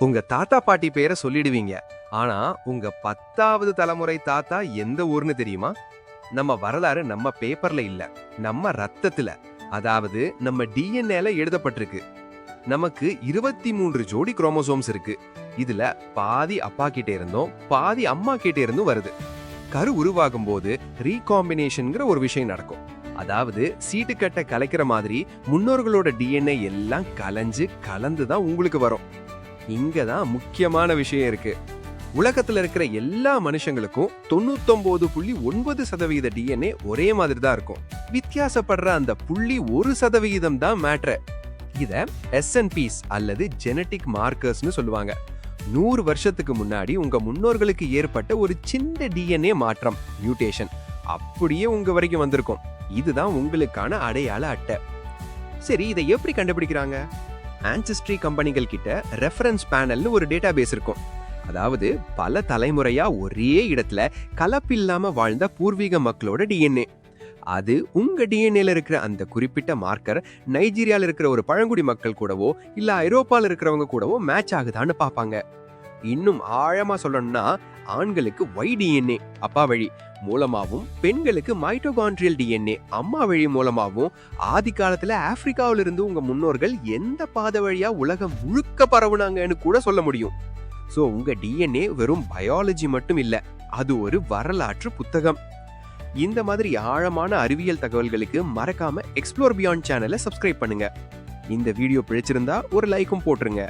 உங்க தாத்தா பாட்டி பேரை சொல்லிடுவீங்க. ஆனா உங்க பத்தாவது தலைமுறை தாத்தா எந்த ஊர்னு தெரியுமா? நம்ம வரலாறு நம்ம பேப்பர்ல இல்ல. நம்ம ரத்தத்துல. அதாவது நம்ம டிஎன்ஏல எழுதப்பட்டிருக்கு. நமக்கு இருபத்தி மூன்று ஜோடி குரோமோசோம்ஸ் இருக்கு. இதுல பாதி அப்பா கிட்டே இருந்தும் பாதி அம்மா கிட்டே இருந்தும் வருது. கரு உருவாகும் போது ரீகாம்பினேஷன்ங்கிற ஒரு விஷயம் நடக்கும். அதாவது சீட்டுக்கட்டை கலைக்கிற மாதிரி முன்னோர்களோட டிஎன்ஏ எல்லாம் கலைஞ்சு கலந்து தான் உங்களுக்கு வரும். இங்க தான் முக்கியமான விஷயம் இருக்கு. உலகத்துல இருக்கிற எல்லா மனுஷங்களுக்கும் தொண்ணூத்தொன்பது புள்ளி ஒன்பது சதவீத டிஎன்ஏ ஒரே மாதிரி தான் இருக்கும். வித்தியாசப்படுற அந்த புள்ளி ஒரு சதவிகிதம் தான் மேட்ரு இத எஸ்என்பிஸ் அல்லது ஜெனட்டிக் மார்க்கர்ஸ்னு சொல்லுவாங்க. நூறு வருஷத்துக்கு முன்னாடி உங்க முன்னோர்களுக்கு ஏற்பட்ட ஒரு சின்ன டிஎன்ஏ மாற்றம் மியூட்டேஷன் அப்படியே உங்க வரைக்கும் வந்திருக்கும். இதுதான் உங்களுக்கான அடையாள அட்டை. சரி இதை எப்படி கண்டுபிடிக்கிறாங்க? ஆன்சஸ்ட்ரி கம்பெனிகள் கிட்ட ரெஃபரன்ஸ் பேனல்னு ஒரு டேட்டாபேஸ் இருக்கும். அதாவது பல தலைமுறையா ஒரே இடத்துல கலப்பில்லாம வாழ்ந்த பூர்வீக மக்களோட டிஎன்ஏ அது உங்க டிஎன்ஏல இருக்கிற அந்த குறிப்பிட்ட மார்க்கர் நைஜீரியால இருக்கிற ஒரு பழங்குடி மக்கள் கூடவோ இல்ல ஐரோப்பால இருக்கிறவங்க கூடவோ மேட்ச் ஆகுதான்னு பார்ப்பாங்க. இன்னும் ஆழமா சொல்லணும்னா ஆண்களுக்கு ஒய் டிஎன்ஏ அப்பா வழி. மூலமாகவும் பெண்களுக்கு மைட்டோகான்ட்ரியல் டிஎன்ஏ அம்மா வழி மூலமாகவும் ஆதி காலத்துல ஆப்பிரிக்காவிலிருந்து உங்க முன்னோர்கள் எந்த பாதை வழியா உலகம் முழுக்க பரவுனாங்கன்னு கூட சொல்ல முடியும். ஸோ உங்க டிஎன்ஏ வெறும் பயாலஜி மட்டும் இல்லை அது ஒரு வரலாற்று புத்தகம். இந்த மாதிரி ஆழமான அறிவியல் தகவல்களுக்கு மறக்காம எக்ஸ்ப்ளோர் பியாண்ட் சேனலை சப்ஸ்கிரைப் பண்ணுங்க. இந்த வீடியோ பிடிச்சிருந்தா ஒரு லைக்கும் போட்டுருங்க.